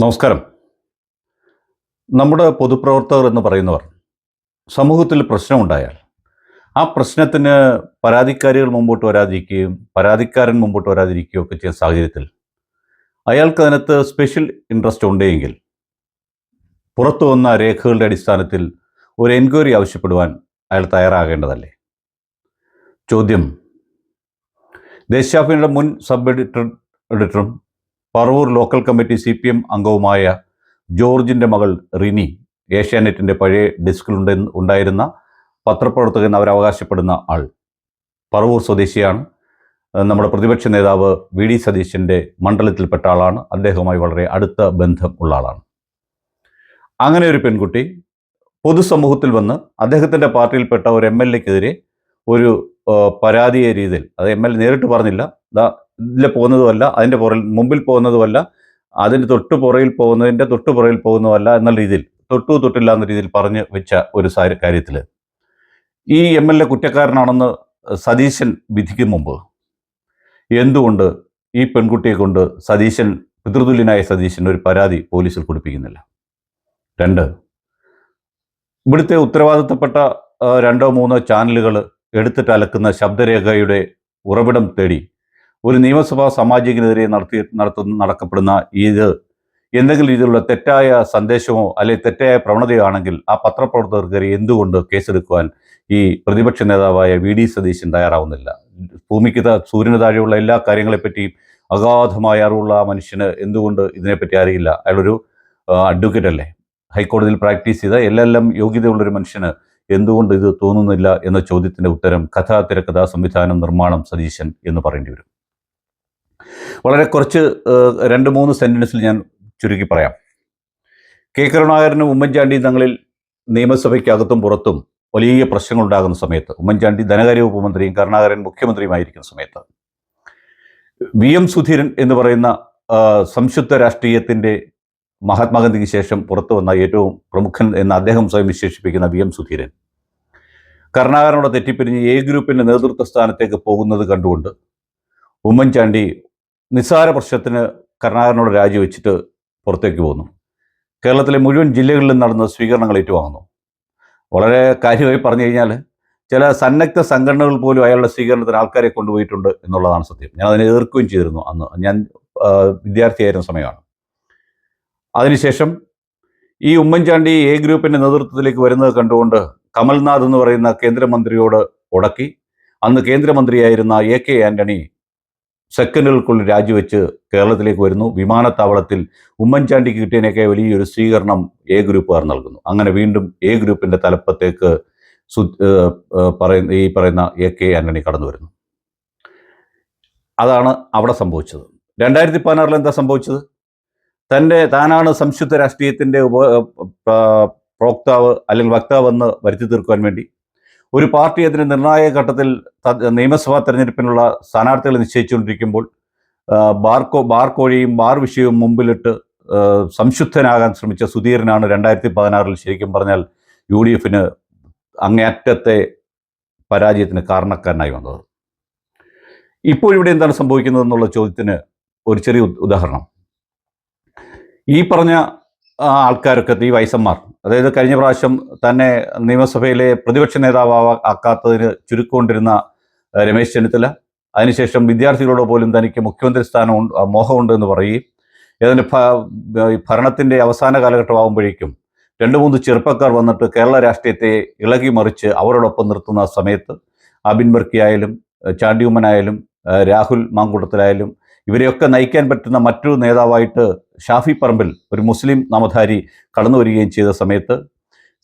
നമസ്കാരം. നമ്മുടെ പൊതുപ്രവർത്തകർ എന്ന് പറയുന്നവർ സമൂഹത്തിൽ പ്രശ്നമുണ്ടായാൽ ആ പ്രശ്നത്തിന് പരാതിക്കാരികൾ മുമ്പോട്ട് വരാതിരിക്കുകയും പരാതിക്കാരൻ മുമ്പോട്ട് വരാതിരിക്കുകയും ഒക്കെ ചെയ്യുന്ന സാഹചര്യത്തിൽ അയാൾക്ക് അതിനകത്ത് സ്പെഷ്യൽ ഇൻട്രസ്റ്റ് ഉണ്ടെങ്കിൽ പുറത്തു വന്ന രേഖകളുടെ അടിസ്ഥാനത്തിൽ ഒരു എൻക്വയറി ആവശ്യപ്പെടുവാൻ അയാൾ തയ്യാറാകേണ്ടതല്ലേ? ചോദ്യം. ദേശാഭിയുടെ മുൻ sub editor എഡിറ്ററും Paravur local committee C P M അംഗവുമായ ജോർജിന്റെ മകൾ റിനി ഏഷ്യാനെറ്റിന്റെ പഴയ ഡെസ്കിലുണ്ട് ഉണ്ടായിരുന്ന പത്രപ്രവർത്തകൻ അവരവകാശപ്പെടുന്ന ആൾ. പറവൂർ സ്വദേശിയാണ്. നമ്മുടെ പ്രതിപക്ഷ നേതാവ് വി ഡി സതീശന്റെ മണ്ഡലത്തിൽപ്പെട്ട ആളാണ്. അദ്ദേഹവുമായി വളരെ അടുത്ത ബന്ധം ഉള്ള ആളാണ്. അങ്ങനെ ഒരു പെൺകുട്ടി പൊതുസമൂഹത്തിൽ വന്ന് അദ്ദേഹത്തിന്റെ പാർട്ടിയിൽപ്പെട്ട ഒരു എം എൽ എക്കെതിരെ ഒരു പരാതിയെ രീതിയിൽ അത് എം എൽ നേരിട്ട് പറഞ്ഞില്ല. ഇതിൽ പോകുന്നതുമല്ല അതിന്റെ പുറകിൽ മുമ്പിൽ പോകുന്നതുമല്ല അതിന്റെ തൊട്ട് പുറയിൽ പോകുന്നതിന്റെ തൊട്ട് പുറയിൽ പോകുന്നതുമല്ല എന്നുള്ള രീതിയിൽ തൊട്ടു തൊട്ടില്ല എന്ന രീതിയിൽ പറഞ്ഞ് വെച്ച ഒരു കാര്യത്തിൽ ഈ എം എൽ എ കുറ്റക്കാരനാണെന്ന് സതീശൻ വിധിക്കും മുമ്പ് എന്തുകൊണ്ട് ഈ പെൺകുട്ടിയെ കൊണ്ട് സതീശൻ പിതൃതുല്യനായ സതീശൻ ഒരു പരാതി പോലീസിൽ കൊടുപ്പിക്കുന്നില്ല? രണ്ട് ഇവിടുത്തെ ഉത്തരവാദിത്തപ്പെട്ട രണ്ടോ മൂന്നോ ചാനലുകൾ എടുത്തിട്ട് അലക്കുന്ന ശബ്ദരേഖയുടെ ഉറവിടം തേടി ഒരു നിയമസഭാ സാമാജികനെതിരെ നടത്തി നടത്തുന്ന നടക്കപ്പെടുന്ന ഇത് എന്തെങ്കിലും രീതിയിലുള്ള തെറ്റായ സന്ദേശമോ അല്ലെങ്കിൽ തെറ്റായ പ്രവണതയോ ആണെങ്കിൽ ആ പത്രപ്രവർത്തകർക്കെതിരെ എന്തുകൊണ്ട് കേസെടുക്കുവാൻ ഈ പ്രതിപക്ഷ നേതാവായ വി ഡി സതീശൻ തയ്യാറാവുന്നില്ല? ഭൂമിക്ക് സൂര്യന് താഴെയുള്ള എല്ലാ കാര്യങ്ങളെപ്പറ്റിയും അഗാധമായ അറിവുള്ള ആ മനുഷ്യന് എന്തുകൊണ്ട് ഇതിനെപ്പറ്റി അറിയില്ല? അയാളൊരു അഡ്വക്കേറ്റ് അല്ലേ? ഹൈക്കോടതിയിൽ പ്രാക്ടീസ് ചെയ്ത എല്ലാം യോഗ്യതയുള്ളൊരു മനുഷ്യന് എന്തുകൊണ്ട് ഇത് തോന്നുന്നില്ല എന്ന ചോദ്യത്തിന്റെ ഉത്തരം കഥാ തിരക്കഥാ സംവിധാനം നിർമ്മാണം സതീശൻ എന്ന് പറയേണ്ടി വരും. വളരെ കുറച്ച് രണ്ട് മൂന്ന് സെന്റൻസിൽ ഞാൻ ചുരുക്കി പറയാം. കെ. കരുണാകരനും ഉമ്മൻചാണ്ടി തങ്ങളിൽ നിയമസഭയ്ക്കകത്തും പുറത്തും വലിയ പ്രശ്നങ്ങളുണ്ടാകുന്ന സമയത്ത് ഉമ്മൻചാണ്ടി ധനകാര്യ ഉപമന്ത്രിയും മന്ത്രിയും കരുണാകരൻ മുഖ്യമന്ത്രിയുമായിരിക്കുന്ന സമയത്ത് വി. എം. സുധീരൻ എന്ന് പറയുന്ന സംശുദ്ധ രാഷ്ട്രീയത്തിന്റെ മഹാത്മാഗാന്ധിക്ക് ശേഷം പുറത്തു വന്ന ഏറ്റവും പ്രമുഖൻ എന്ന് അദ്ദേഹം സ്വയം വിശേഷിപ്പിക്കുന്ന വി. എം. സുധീരൻ കരുണാകരനോട് തെറ്റിപ്പിരിഞ്ഞ് എ ഗ്രൂപ്പിന്റെ നേതൃത്വ സ്ഥാനത്തേക്ക് പോകുന്നത് കണ്ടുകൊണ്ട് ഉമ്മൻചാണ്ടി നിസ്സാര പ്രശ്നത്തിന് കരുണാകരനോട് രാജിവെച്ചിട്ട് പുറത്തേക്ക് പോന്നു. കേരളത്തിലെ മുഴുവൻ ജില്ലകളിലും നടന്ന സ്വീകരണങ്ങൾ ഏറ്റുവാങ്ങുന്നു. വളരെ കാര്യമായി പറഞ്ഞു കഴിഞ്ഞാൽ ചില സന്നദ്ധ സംഘടനകൾ പോലും അയാളുടെ സ്വീകരണത്തിന് ആൾക്കാരെ കൊണ്ടുപോയിട്ടുണ്ട് എന്നുള്ളതാണ് സത്യം. ഞാൻ അതിനെ എതിർക്കുകയും ചെയ്തിരുന്നു അന്ന്. ഞാൻ വിദ്യാർത്ഥിയായിരുന്ന സമയമാണ്. അതിനുശേഷം ഈ ഉമ്മൻചാണ്ടി എ ഗ്രൂപ്പിന്റെ നേതൃത്വത്തിലേക്ക് വരുന്നത് കണ്ടുകൊണ്ട് കമൽനാഥ് എന്ന് പറയുന്ന കേന്ദ്രമന്ത്രിയോട് ഉടക്കി. അന്ന് കേന്ദ്രമന്ത്രിയായിരുന്ന എ കെ ആന്റണി സെക്കൻഡുകൾക്കുള്ളിൽ രാജിവെച്ച് കേരളത്തിലേക്ക് വരുന്നു വിമാനത്താവളത്തിൽ ഉമ്മൻചാണ്ടിക്ക് കിട്ടിയതിനൊക്കെ വലിയൊരു സ്വീകരണം എ ഗ്രൂപ്പുകാർ നൽകുന്നു അങ്ങനെ വീണ്ടും എ ഗ്രൂപ്പിന്റെ തലപ്പത്തേക്ക് സു പറയുന്ന ഈ പറയുന്ന എ കെ ആന്റണി കടന്നു വരുന്നു അതാണ് അവിടെ സംഭവിച്ചത് രണ്ടായിരത്തി പതിനാറിൽ എന്താ സംഭവിച്ചത് തന്റെ താനാണ് സംശുദ്ധ രാഷ്ട്രീയത്തിന്റെ ഉപ പ്രോക്താവ് അല്ലെങ്കിൽ വക്താവ് എന്ന് വരുത്തി തീർക്കുവാൻ വേണ്ടി ഒരു പാർട്ടി അതിന് നിർണായക ഘട്ടത്തിൽ നിയമസഭാ തെരഞ്ഞെടുപ്പിനുള്ള സ്ഥാനാർത്ഥികളെ നിശ്ചയിച്ചുകൊണ്ടിരിക്കുമ്പോൾ ബാർക്കോ ബാർ കോഴിയും ബാർ വിഷയവും മുമ്പിലിട്ട് സംശുദ്ധനാകാൻ ശ്രമിച്ച സുധീരനാണ് രണ്ടായിരത്തി പതിനാറിൽ ശരിക്കും പറഞ്ഞാൽ യു ഡി എഫിന് അങ്ങേയറ്റത്തെ പരാജയത്തിന് കാരണക്കാരനായി വന്നത്. ഇപ്പോഴിവിടെ എന്താണ് സംഭവിക്കുന്നത് എന്നുള്ള ചോദ്യത്തിന് ഒരു ചെറിയ ഉദാഹരണം. ഈ പറഞ്ഞ ആൾക്കാരൊക്കെ ഈ വൈസന്മാർ. അതായത് കഴിഞ്ഞ പ്രാവശ്യം തന്നെ നിയമസഭയിലെ പ്രതിപക്ഷ നേതാവ് ആക്കാത്തതിന് ചുരുക്കൊണ്ടിരുന്ന രമേശ് ചെന്നിത്തല. അതിനുശേഷം വിദ്യാർത്ഥികളോട് പോലും തനിക്ക് മുഖ്യമന്ത്രി സ്ഥാനം മോഹമുണ്ട് എന്ന് പറയുകയും ഏതാണ്ട് ഭരണത്തിന്റെ അവസാന കാലഘട്ടമാകുമ്പോഴേക്കും രണ്ട് മൂന്ന് ചെറുപ്പക്കാർ വന്നിട്ട് കേരള രാഷ്ട്രീയത്തെ ഇളകി മറിച്ച് അവരോടൊപ്പം നിർത്തുന്ന സമയത്ത് അബിൻ ബർക്കി ആയാലും ചാണ്ടിയുമ്മനായാലും രാഹുൽ മാങ്കൂട്ടത്തിലായാലും ഇവരെയൊക്കെ നയിക്കാൻ പറ്റുന്ന മറ്റൊരു നേതാവായിട്ട് ഷാഫി പറമ്പിൽ ഒരു മുസ്ലിം നാമധാരി കടന്നു വരികയും ചെയ്ത സമയത്ത്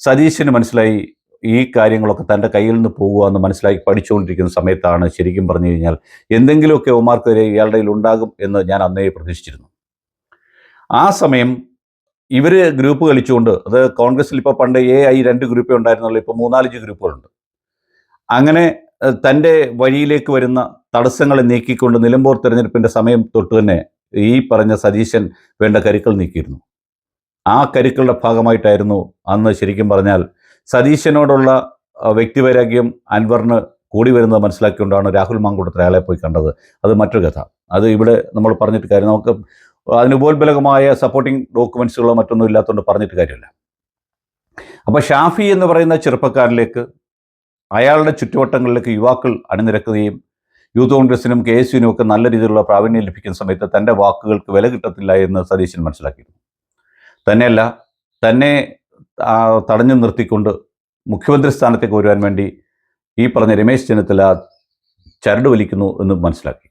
സതീശന് മനസ്സിലായി ഈ കാര്യങ്ങളൊക്കെ തന്റെ കയ്യിൽ നിന്ന് പോകുക എന്ന് മനസ്സിലാക്കി പഠിച്ചുകൊണ്ടിരിക്കുന്ന സമയത്താണ് ശരിക്കും പറഞ്ഞു കഴിഞ്ഞാൽ എന്തെങ്കിലുമൊക്കെ ഒമാർക്കെതിരെ ഇയാളുടെ ഉണ്ടാകും എന്ന് ഞാൻ അന്നേ പ്രതീക്ഷിച്ചിരുന്നു. ആ സമയം ഇവർ ഗ്രൂപ്പ് കളിച്ചുകൊണ്ട് അത് കോൺഗ്രസ്സിൽ ഇപ്പോൾ പണ്ട് എ ഐ രണ്ട് ഗ്രൂപ്പേ ഉണ്ടായിരുന്നുള്ളൂ ഇപ്പോൾ മൂന്നാലഞ്ച് ഗ്രൂപ്പുകളുണ്ട്. അങ്ങനെ തന്റെ വഴിയിലേക്ക് വരുന്ന തടസ്സങ്ങളെ നീക്കിക്കൊണ്ട് നിലമ്പൂർ തെരഞ്ഞെടുപ്പിന്റെ സമയം തൊട്ട് തന്നെ ഈ പറഞ്ഞ സതീശൻ വേണ്ട കരുക്കൾ നീക്കിയിരുന്നു. ആ കരുക്കളുടെ ഭാഗമായിട്ടായിരുന്നു അന്ന് ശരിക്കും പറഞ്ഞാൽ സതീശനോടുള്ള വ്യക്തിവൈരാഗ്യം അൻവറിന് കൂടി വരുന്നത് മനസ്സിലാക്കിക്കൊണ്ടാണ് രാഹുൽ മാങ്കൂട്ടത്തിൽ അയാളെ പോയി കണ്ടത്. അത് മറ്റൊരു കഥ. അത് ഇവിടെ നമ്മൾ പറഞ്ഞിട്ട് കാര്യം നമുക്ക് അതിനുപോൽബലകമായ സപ്പോർട്ടിംഗ് ഡോക്യുമെൻസുകളോ മറ്റൊന്നും ഇല്ലാത്തതുകൊണ്ട് പറഞ്ഞിട്ട് കാര്യമില്ല. അപ്പോൾ ഷാഫി എന്ന് പറയുന്ന ചെറുപ്പക്കാരിലേക്ക് അയാളുടെ ചുറ്റുവട്ടങ്ങളിലേക്ക് യുവാക്കൾ അണിനിരക്കുകയും യൂത്ത് കോൺഗ്രസിനും കെ എസ് യുവിനും ഒക്കെ നല്ല രീതിയിലുള്ള പ്രാവീണ്യം ലഭിക്കുന്ന സമയത്ത് തന്റെ വാക്കുകൾക്ക് വില കിട്ടത്തില്ല എന്ന് സതീശൻ മനസ്സിലാക്കിയിരുന്നു. തന്നെയല്ല തന്നെ തടഞ്ഞു നിർത്തിക്കൊണ്ട് മുഖ്യമന്ത്രി സ്ഥാനത്തേക്ക് വരുവാൻ വേണ്ടി ഈ പറഞ്ഞ രമേശ് ചെന്നിത്തല ചരട് വലിക്കുന്നു എന്ന് മനസ്സിലാക്കി.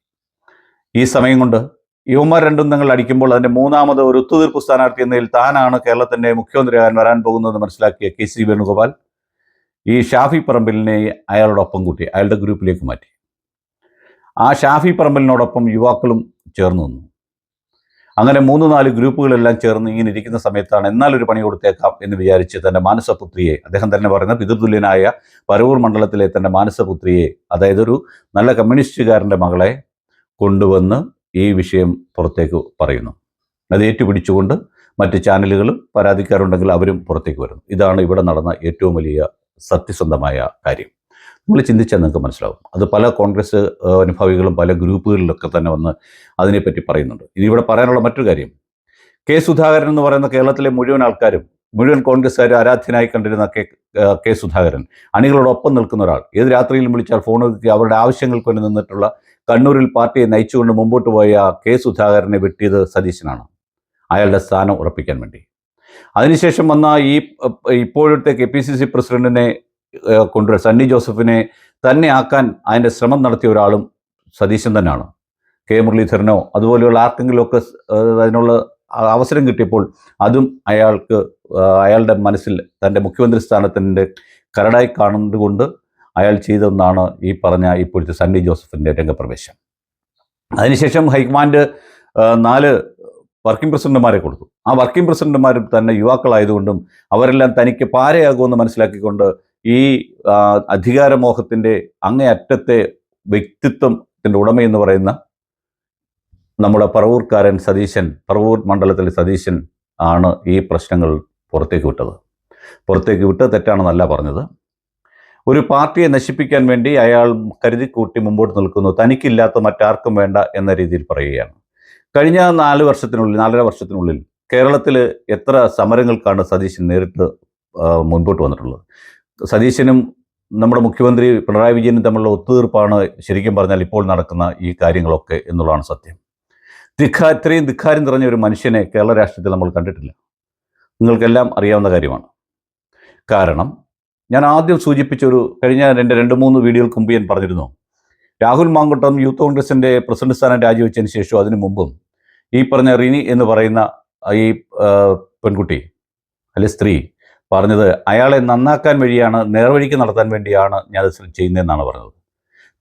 ഈ സമയം കൊണ്ട് യുവമാർ രണ്ടും തങ്ങൾ അടിക്കുമ്പോൾ അതിന്റെ മൂന്നാമത് ഒരു ഒത്തുതീർപ്പ് സ്ഥാനാർത്ഥി എന്നതിൽ താനാണ് കേരളത്തിന്റെ മുഖ്യമന്ത്രിയാകാൻ വരാൻ പോകുന്നതെന്ന് മനസ്സിലാക്കിയ കെ സി വേണുഗോപാൽ ഈ ഷാഫി പറമ്പിലിനെ അയാളോടൊപ്പം കൂട്ടി അയാളുടെ ഗ്രൂപ്പിലേക്ക് മാറ്റി. ആ ഷാഫി പറമ്പലിനോടൊപ്പം യുവാക്കളും ചേർന്ന് നിന്നു. അങ്ങനെ മൂന്ന് നാല് ഗ്രൂപ്പുകളെല്ലാം ചേർന്ന് ഇങ്ങനെ ഇരിക്കുന്ന സമയത്താണ് എന്നാലൊരു പണി കൊടുത്തേക്കാം എന്ന് വിചാരിച്ച് തന്റെ മാനസപുത്രിയെ അദ്ദേഹം തന്നെ പറയുന്ന പിതൃതുല്യനായ പരവൂർ മണ്ഡലത്തിലെ തന്റെ മാനസപുത്രിയെ അതായത് ഒരു നല്ല കമ്മ്യൂണിസ്റ്റുകാരന്റെ മകളെ കൊണ്ടുവന്ന് ഈ വിഷയം പുറത്തേക്ക് പറയുന്നു. അത് ഏറ്റുപിടിച്ചുകൊണ്ട് മറ്റ് ചാനലുകളും പരാതിക്കാരുണ്ടെങ്കിൽ അവരും പുറത്തേക്ക് വരുന്നു. ഇതാണ് ഇവിടെ നടന്ന ഏറ്റവും വലിയ സത്യസന്ധമായ കാര്യം. നമ്മൾ ചിന്തിച്ചാൽ നിങ്ങൾക്ക് മനസ്സിലാവും. അത് പല കോൺഗ്രസ് അനുഭവികളും പല ഗ്രൂപ്പുകളിലൊക്കെ തന്നെ വന്ന് അതിനെപ്പറ്റി പറയുന്നുണ്ട്. ഇനി ഇവിടെ പറയാനുള്ള മറ്റൊരു കാര്യം. കെ സുധാകരൻ എന്ന് പറയുന്ന കേരളത്തിലെ മുഴുവൻ ആൾക്കാരും മുഴുവൻ കോൺഗ്രസ്സുകാർ ആരാധ്യനായി കണ്ടിരുന്ന കെ കെ സുധാകരൻ അണികളോടൊപ്പം നിൽക്കുന്ന ഒരാൾ. ഏത് രാത്രിയിലും വിളിച്ചാൽ ഫോൺ എടുക്കുക അവരുടെ ആവശ്യങ്ങൾക്ക് വേണ്ടി നിന്നിട്ടുള്ള കണ്ണൂരിൽ പാർട്ടിയെ നയിച്ചുകൊണ്ട് മുമ്പോട്ട് പോയ കെ സുധാകരനെ വെട്ടിയത് സതീശനാണ്. അയാളുടെ സ്ഥാനം ഉറപ്പിക്കാൻ വേണ്ടി. അതിനുശേഷം വന്ന ഈ ഇപ്പോഴത്തെ കെ പി സി സി പ്രസിഡന്റിനെ കൊണ്ടുവരാൻ. സണ്ണി ജോസഫിനെ തന്നെ ആക്കാൻ അതിന്റെ ശ്രമം നടത്തിയ ഒരാളും സതീശൻ തന്നെയാണ്. കെ മുരളീധരനോ അതുപോലെയുള്ള ആർക്കെങ്കിലുമൊക്കെ അതിനുള്ള അവസരം കിട്ടിയപ്പോൾ അതും അയാൾക്ക് അയാളുടെ മനസ്സിൽ തന്റെ മുഖ്യമന്ത്രി സ്ഥാനത്തിന്റെ കരടായി കാണുന്നതുകൊണ്ട് അയാൾ ചെയ്തെന്നാണ് ഈ പറഞ്ഞ ഇപ്പോഴത്തെ സണ്ണി ജോസഫിന്റെ രംഗപ്രവേശം. അതിനുശേഷം ഹൈക്കമാൻഡ് നാല് വർക്കിംഗ് പ്രസിഡന്റുമാരെ കൊടുത്തു. ആ വർക്കിംഗ് പ്രസിഡന്റുമാരും തന്നെ യുവാക്കളായതുകൊണ്ടും അവരെല്ലാം തനിക്ക് പാരയാകുമെന്ന് മനസ്സിലാക്കിക്കൊണ്ട് ഈ അധികാരമോഹത്തിന്റെ അങ്ങേയറ്റത്തെ വ്യക്തിത്വത്തിന്റെ ഉടമയെന്ന് പറയുന്ന നമ്മുടെ പറവൂർക്കാരൻ സതീശൻ പറവൂർ മണ്ഡലത്തിലെ സതീശൻ ആണ് ഈ പ്രശ്നങ്ങൾ പുറത്തേക്ക് വിട്ടത്. പുറത്തേക്ക് വിട്ടത് തെറ്റാണെന്നല്ല പറഞ്ഞത്. ഒരു പാർട്ടിയെ നശിപ്പിക്കാൻ വേണ്ടി അയാൾ കരുതി കൂട്ടി മുമ്പോട്ട് നിൽക്കുന്നു. തനിക്കില്ലാത്ത മറ്റാർക്കും വേണ്ട എന്ന രീതിയിൽ പറയുകയാണ്. കഴിഞ്ഞ നാല് വർഷത്തിനുള്ളിൽ നാലര വർഷത്തിനുള്ളിൽ കേരളത്തിൽ എത്ര സമരങ്ങൾക്കാണ് സതീശൻ നേരിട്ട് മുൻപോട്ട് വന്നിട്ടുള്ളത്? സതീശനും നമ്മുടെ മുഖ്യമന്ത്രി പിണറായി വിജയനും തമ്മിലുള്ള ഒത്തുതീർപ്പാണ് ശരിക്കും പറഞ്ഞാൽ ഇപ്പോൾ നടക്കുന്ന ഈ കാര്യങ്ങളൊക്കെ എന്നുള്ളതാണ് സത്യം. ധിഖാ ഇത്രയും ധിക്കാരം നിറഞ്ഞ ഒരു മനുഷ്യനെ കേരള രാഷ്ട്രീയത്തിൽ നമ്മൾ കണ്ടിട്ടില്ല. നിങ്ങൾക്കെല്ലാം അറിയാവുന്ന കാര്യമാണ്. കാരണം ഞാൻ ആദ്യം സൂചിപ്പിച്ച ഒരു കഴിഞ്ഞ രണ്ട് രണ്ട് മൂന്ന് വീഡിയോകൾക്ക് മുമ്പ് ഞാൻ പറഞ്ഞിരുന്നു. രാഹുൽ മാങ്കുട്ടം യൂത്ത് കോൺഗ്രസിന്റെ പ്രസിഡന്റ് സ്ഥാനം രാജിവെച്ചതിന് ശേഷം അതിനു മുമ്പും ഈ പറഞ്ഞ റിനി എന്ന് പറയുന്ന ഈ പെൺകുട്ടി അല്ലെ സ്ത്രീ പറഞ്ഞത് അയാളെ നന്നാക്കാൻ വഴിയാണ് നേർവഴിക്ക് നടത്താൻ വേണ്ടിയാണ് ഞാൻ ചെയ്യുന്നതെന്നാണ് പറഞ്ഞത്.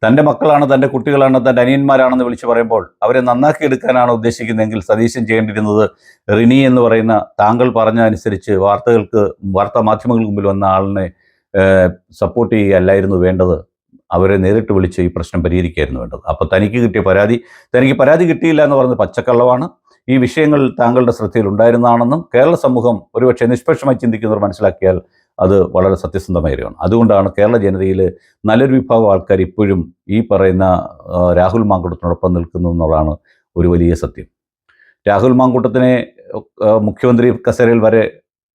തന്റെ മക്കളാണ് തന്റെ കുട്ടികളാണ് തന്റെ അനിയന്മാരാണെന്ന് വിളിച്ച് പറയുമ്പോൾ അവരെ നന്നാക്കി എടുക്കാനാണ് ഉദ്ദേശിക്കുന്നതെങ്കിൽ സതീശൻ ചെയ്യേണ്ടിയിരുന്നത് റിനി എന്ന് പറയുന്ന താങ്കൾ പറഞ്ഞ അനുസരിച്ച് വാർത്തകൾക്ക് വാർത്താ മാധ്യമങ്ങൾക്ക് മുമ്പിൽ വന്ന ആളിനെ സപ്പോർട്ട് ചെയ്യുകയല്ലായിരുന്നു വേണ്ടത്. അവരെ നേരിട്ട് വിളിച്ച് ഈ പ്രശ്നം പരിഹരിക്കുകയായിരുന്നു വേണ്ടത്. അപ്പോൾ തനിക്ക് കിട്ടിയ പരാതി തനിക്ക് പരാതി കിട്ടിയില്ല എന്ന് പറഞ്ഞ് പച്ചക്കള്ളമാണ്. ഈ വിഷയങ്ങൾ താങ്കളുടെ ശ്രദ്ധയിൽ ഉണ്ടായിരുന്നതാണെന്നും കേരള സമൂഹം ഒരുപക്ഷെ നിഷ്പക്ഷമായി ചിന്തിക്കുന്നവർ മനസ്സിലാക്കിയാൽ അത് വളരെ സത്യസന്ധമായ കാര്യമാണ് അതുകൊണ്ടാണ് കേരള ജനതയിൽ നല്ലൊരു വിഭാഗം ആൾക്കാർ ഇപ്പോഴും ഈ പറയുന്ന രാഹുൽ മാങ്കൂട്ടത്തിനോടൊപ്പം നിൽക്കുന്നു എന്നുള്ളതാണ് ഒരു വലിയ സത്യം. രാഹുൽ മാങ്കൂട്ടത്തിനെ മുഖ്യമന്ത്രി കസേരയിൽ വരെ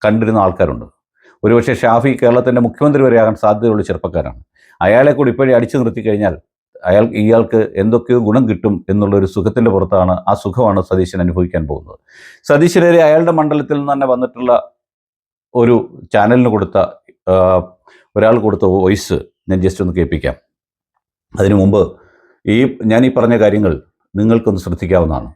കണ്ടിരുന്ന ആൾക്കാരുണ്ട്. ഒരുപക്ഷെ ഷാഫി കേരളത്തിന്റെ മുഖ്യമന്ത്രി വരെയാകാൻ സാധ്യതയുള്ള ചെറുപ്പക്കാരാണ്. അയാളെ കൂടി ഇപ്പോഴേ അടിച്ചു നിർത്തി കഴിഞ്ഞാൽ അയാൾ ഇയാൾക്ക് എന്തൊക്കെയോ ഗുണം കിട്ടും എന്നുള്ള ഒരു സുഖത്തിന്റെ പുറത്താണ് ആ സുഖമാണ് സതീശൻ അനുഭവിക്കാൻ പോകുന്നത്. സതീശനെതിരെ അയാളുടെ മണ്ഡലത്തിൽ നിന്ന് തന്നെ വന്നിട്ടുള്ള ഒരു ചാനലിന് കൊടുത്ത ഒരാൾ കൊടുത്ത വോയിസ് ഞാൻ ജസ്റ്റ് ഒന്ന് കേൾപ്പിക്കാം. അതിനു മുമ്പ് ഈ ഞാൻ ഈ പറഞ്ഞ കാര്യങ്ങൾ നിങ്ങൾക്കൊന്ന് ശ്രദ്ധിക്കാവുന്നതാണ്.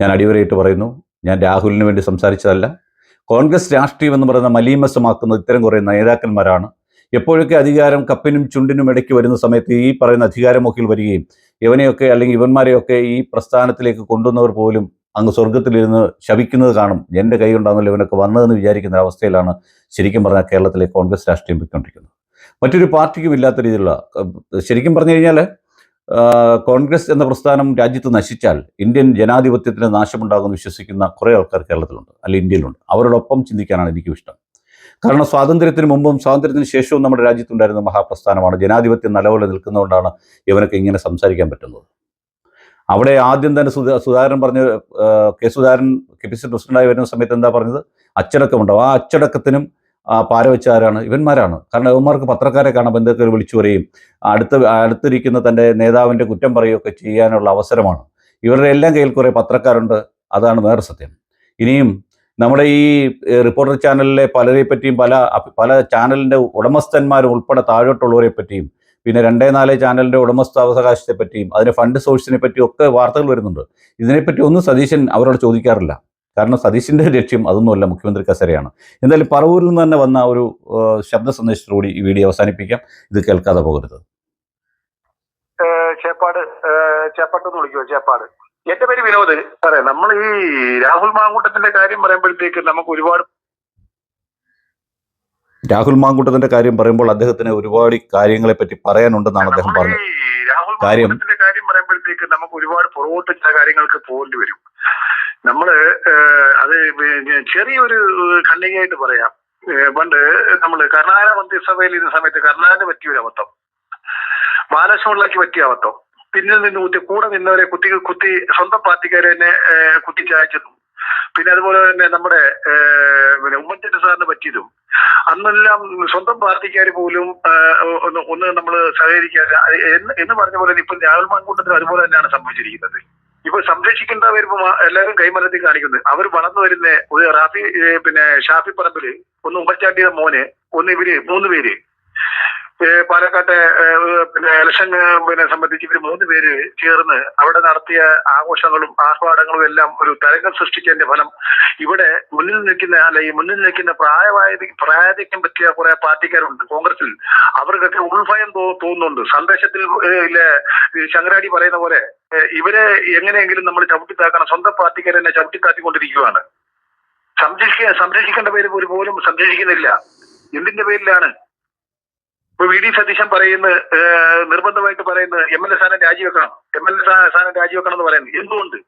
ഞാൻ അടിവരയിട്ട് പറയുന്നു ഞാൻ രാഹുലിന് വേണ്ടി സംസാരിച്ചതല്ല. കോൺഗ്രസ് രാഷ്ട്രീയം എന്ന് പറയുന്ന മലീമസമാക്കുന്ന ഇത്തരം കുറേ നേതാക്കന്മാരാണ്. എപ്പോഴൊക്കെ അധികാരം കപ്പിനും ചുണ്ടിനും ഇടയ്ക്ക് വരുന്ന സമയത്ത് ഈ പറയുന്ന അധികാരമൊക്കെ വരികയും ഇവനെയൊക്കെ അല്ലെങ്കിൽ ഇവന്മാരെയൊക്കെ ഈ പ്രസ്ഥാനത്തിലേക്ക് കൊണ്ടുവന്നവർ പോലും അങ്ങ് സ്വർഗത്തിലിരുന്ന് ശവിക്കുന്നത് കാണും. എന്റെ കൈ കൊണ്ടാണല്ലോ ഇവനൊക്കെ വന്നതെന്ന് വിചാരിക്കുന്ന അവസ്ഥയിലാണ് ശരിക്കും പറഞ്ഞാൽ കേരളത്തിലെ കോൺഗ്രസ് രാഷ്ട്രീയം പോയിക്കൊണ്ടിരിക്കുന്നത്. മറ്റൊരു പാർട്ടിക്കും ഇല്ലാത്ത രീതിയിലുള്ള ശരിക്കും പറഞ്ഞു കഴിഞ്ഞാൽ കോൺഗ്രസ് എന്ന പ്രസ്ഥാനം രാജ്യത്ത് നശിച്ചാൽ ഇന്ത്യൻ ജനാധിപത്യത്തിന് നാശമുണ്ടാകുമെന്ന് വിശ്വസിക്കുന്ന കുറേ ആൾക്കാർ കേരളത്തിലുണ്ട് അല്ലെങ്കിൽ ഇന്ത്യയിലുണ്ട്. അവരോടൊപ്പം ചിന്തിക്കാനാണ് എനിക്കും ഇഷ്ടം കാരണം സ്വാതന്ത്ര്യത്തിന് മുമ്പും സ്വാതന്ത്ര്യത്തിന് ശേഷവും നമ്മുടെ രാജ്യത്തുണ്ടായിരുന്ന മഹാപ്രസ്ഥാനമാണ്. ജനാധിപത്യം നല്ലപോലെ നിൽക്കുന്നതുകൊണ്ടാണ് ഇവനൊക്കെ ഇങ്ങനെ സംസാരിക്കാൻ പറ്റുന്നത്. അവിടെ ആദ്യം തന്നെ സുധാ സുധാകരൻ പറഞ്ഞ K Sudhakaran K P C പ്രസിഡന്റായി വരുന്ന സമയത്ത് എന്താ പറഞ്ഞത്? അച്ചടക്കമുണ്ടാവും. ആ അച്ചടക്കത്തിനും പാരവെച്ചാരാണ് ഇവന്മാരാണ്. കാരണം ഇവന്മാർക്ക് പത്രക്കാരെ കാണുമ്പോൾ എന്തൊക്കെ വിളിച്ചു പറയും അടുത്ത് അടുത്തിരിക്കുന്ന തന്റെ നേതാവിന്റെ കുറ്റം പറയുകയൊക്കെ ചെയ്യാനുള്ള അവസരമാണ്. ഇവരുടെ എല്ലാം കയ്യിൽ കുറേ പത്രക്കാരുണ്ട്. അതാണ് വേറെ സത്യം. ഇനിയും നമ്മുടെ ഈ റിപ്പോർട്ടർ ചാനലിലെ പലരെ പറ്റിയും പല പല ചാനലിന്റെ ഉടമസ്ഥന്മാരും ഉൾപ്പെടെ താഴോട്ടുള്ളവരെ പറ്റിയും പിന്നെ രണ്ടേ നാല് ചാനലിന്റെ ഉടമസ്ഥാവകാശത്തെ പറ്റിയും അതിന്റെ ഫണ്ട് സോഴ്സിനെ പറ്റിയും ഒക്കെ വാർത്തകൾ വരുന്നുണ്ട്. ഇതിനെപ്പറ്റി ഒന്നും സതീശൻ അവരോട് ചോദിക്കാറില്ല. കാരണം സതീശിന്റെ ലക്ഷ്യം അതൊന്നുമല്ല മുഖ്യമന്ത്രി കസരയാണ്. എന്തായാലും പറവൂരിൽ നിന്ന് തന്നെ വന്ന ഒരു ശബ്ദ സന്ദേശത്തോടുകൂടി ഈ വീഡിയോ അവസാനിപ്പിക്കാം. ഇത് കേൾക്കാതെ പോകരുത്. ചേപ്പാട് ചേപ്പാട്ട് ചേപ്പാട്ടെന്ന് വിളിക്കുമോ ചേപ്പാട്. എന്റെ പേര് വിനോദ്. സാറേ നമ്മൾ ഈ രാഹുൽ മാങ്കൂട്ടത്തിന്റെ കാര്യം പറയുമ്പോഴത്തേക്ക് നമുക്ക് ഒരുപാട് രാഹുൽ മാങ്കൂട്ടത്തിന്റെ കാര്യം പറയുമ്പോൾ അദ്ദേഹത്തിന് ഒരുപാട് കാര്യങ്ങളെ പറ്റി പറയാനുണ്ടെന്നാണ് അദ്ദേഹം നമ്മൾ പറഞ്ഞത്. രാഹുൽ കാര്യം- കാര്യം പറയുമ്പോഴത്തേക്ക് നമുക്ക് ഒരുപാട് പുറകോട്ട് ചില കാര്യങ്ങൾക്ക് പോകേണ്ടി വരും. നമ്മൾ അത് ചെറിയൊരു ഖണ്ഡികയായിട്ട് പറയാം. പണ്ട് നമ്മൾ കർണാടക മന്ത്രിസഭയിൽ ഇരുന്ന സമയത്ത് കർണാടക പറ്റിയൊരു അബദ്ധം ബാലകൃഷ്ണപിള്ളയ്ക്ക് പറ്റിയ അബദ്ധം. പിന്നിൽ നിന്ന് കുത്തി കൂടെ നിന്നവരെ കുത്തി കുത്തി സ്വന്തം പാർട്ടിക്കാരെ തന്നെ കുത്തി ചായച്ചതും പിന്നെ അതുപോലെ തന്നെ നമ്മുടെ പിന്നെ ഉമ്മൻചാണ്ടി സാറിന് പറ്റിയതും അന്നെല്ലാം സ്വന്തം പാർട്ടിക്കാർ പോലും ഒന്ന് ഒന്ന് നമ്മൾ സഹകരിക്കാതെ എന്ന് പറഞ്ഞ പോലെ ഇപ്പൊ രാഹുൽ മാൻകൂട്ടത്തിന് അതുപോലെ തന്നെയാണ് സംഭവിച്ചിരിക്കുന്നത്. ഇപ്പൊ സംരക്ഷിക്കേണ്ടവർ എല്ലാവരും കൈമലത്തിൽ കാണിക്കുന്നത് അവർ വളർന്നു വരുന്ന ഒരു റാഫി പിന്നെ ഷാഫി പറമ്പിൽ ഒന്ന് ഉമ്മൻചാണ്ടിയുടെ മോന് ഒന്ന് ഇവർ മൂന്ന് പേര്. പാലക്കാട്ടെ പിന്നെ ഇലക്ഷൻ പിന്നെ സംബന്ധിച്ച് ഇവർ മൂന്ന് പേര് ചേർന്ന് അവിടെ നടത്തിയ ആഘോഷങ്ങളും ആർഭാടങ്ങളും എല്ലാം ഒരു തരംഗം സൃഷ്ടിച്ചതിന്റെ ഫലം ഇവിടെ മുന്നിൽ നിൽക്കുന്ന അല്ല ഈ മുന്നിൽ നിൽക്കുന്ന പ്രായമായ പ്രായാധിക്യം പറ്റിയ കുറെ പാർട്ടിക്കാരുണ്ട് കോൺഗ്രസിൽ. അവർക്കൊക്കെ ഉൾഭയം തോന്നുന്നുണ്ട്. സന്ദേശത്തിൽ ശങ്കരാടി പറയുന്ന പോലെ ഇവരെ എങ്ങനെയെങ്കിലും നമ്മൾ ചവിട്ടിത്താക്കണം. സ്വന്തം പാർട്ടിക്കാർ തന്നെ ചവിട്ടിത്താത്തിക്കൊണ്ടിരിക്കുകയാണ്. സംരക്ഷിക്കുക സംരക്ഷിക്കേണ്ട പേര് പോലും സംരക്ഷിക്കുന്നില്ല. എന്തിന്റെ പേരിലാണ്? ഇപ്പൊ വി ഡി സതീശൻ പറയുന്ന നിർബന്ധമായിട്ട് പറയുന്നത് എം എൽ എ സ്ഥാനം രാജിവെക്കണം. എം എൽ എ സ്ഥാനം രാജിവെക്കണം എന്ന് പറയുന്നത്. എന്തുകൊണ്ട്?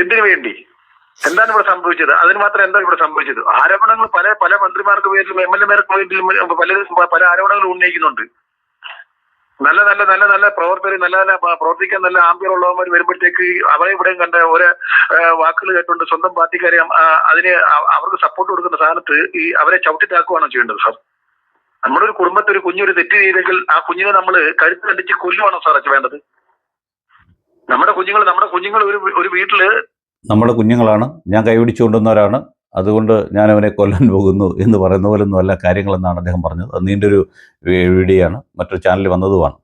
എന്തിനു വേണ്ടി? എന്താണ് ഇവിടെ സംഭവിച്ചത്? അതിന് മാത്രം എന്താണ് ഇവിടെ സംഭവിച്ചത്? ആരോപണങ്ങൾ പല പല മന്ത്രിമാർക്ക് പേരിലും എം എൽ എമാർക്ക് പേരിലും പലരും പല ആരോപണങ്ങൾ ഉന്നയിക്കുന്നുണ്ട്. നല്ല നല്ല നല്ല നല്ല പ്രവർത്തകർ നല്ല നല്ല പ്രവർത്തിക്കാൻ നല്ല ആംബിയർ ഉള്ളവന്മാർ വരുമ്പോഴത്തേക്ക് അവരെ ഇവിടെയും കണ്ട ഓരോ വാക്കുകൾ കേട്ടുകൊണ്ട് സ്വന്തം പാർട്ടിക്കാരെ അതിന് അവർക്ക് സപ്പോർട്ട് കൊടുക്കുന്ന സ്ഥാനത്ത് ഈ അവരെ ചവിട്ടിത്താക്കുകയാണോ ചെയ്യേണ്ടത് സാർ നമ്മുടെ ഒരു കുടുംബത്തിൽ ഒരു കുഞ്ഞൊരു തെറ്റ് ചെയ്തെങ്കിൽ ആ കുഞ്ഞിനെ നമ്മൾ കഴുത്ത് കണ്ടിച്ച് കൊല്ലുവാണോ സാർ വേണ്ടത്? നമ്മുടെ കുഞ്ഞുങ്ങൾ നമ്മുടെ കുഞ്ഞുങ്ങൾ ഒരു ഒരു വീട്ടിൽ നമ്മുടെ കുഞ്ഞുങ്ങളാണ്. ഞാൻ കൈപിടിച്ചു കൊണ്ടുവന്നവരാണ് അതുകൊണ്ട് ഞാൻ അവനെ കൊല്ലാൻ പോകുന്നു എന്ന് പറയുന്ന പോലൊന്നും അല്ല കാര്യങ്ങളെന്നാണ് അദ്ദേഹം പറഞ്ഞത്. അത് നീണ്ടൊരു വീഡിയോ ആണ് മറ്റൊരു ചാനലിൽ വന്നതുമാണ്.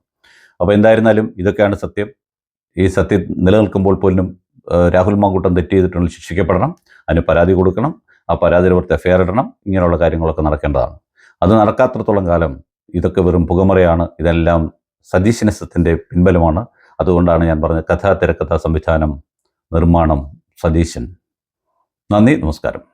അപ്പോൾ എന്തായിരുന്നാലും ഇതൊക്കെയാണ് സത്യം. ഈ സത്യം നിലനിൽക്കുമ്പോൾ പോലും രാഹുൽ മാങ്കൂട്ടം തെറ്റ് ചെയ്തിട്ടുണ്ടെങ്കിൽ ശിക്ഷിക്കപ്പെടണം. അതിന് പരാതി കൊടുക്കണം. ആ പരാതിയിൽ പുറത്ത് എഫ്ഐആർ ഇടണം. ഇങ്ങനെയുള്ള കാര്യങ്ങളൊക്കെ നടക്കേണ്ടതാണ്. അത് നടക്കാത്രത്തോളം കാലം ഇതൊക്കെ വെറും പുകമറയാണ്. ഇതെല്ലാം സതീശനസത്തിന്റെ പിൻബലമാണ്. അതുകൊണ്ടാണ് ഞാൻ പറഞ്ഞത് കഥാ തിരക്കഥാ സംവിധാനം നിർമ്മാണം സതീശൻ. നന്ദി നമസ്കാരം.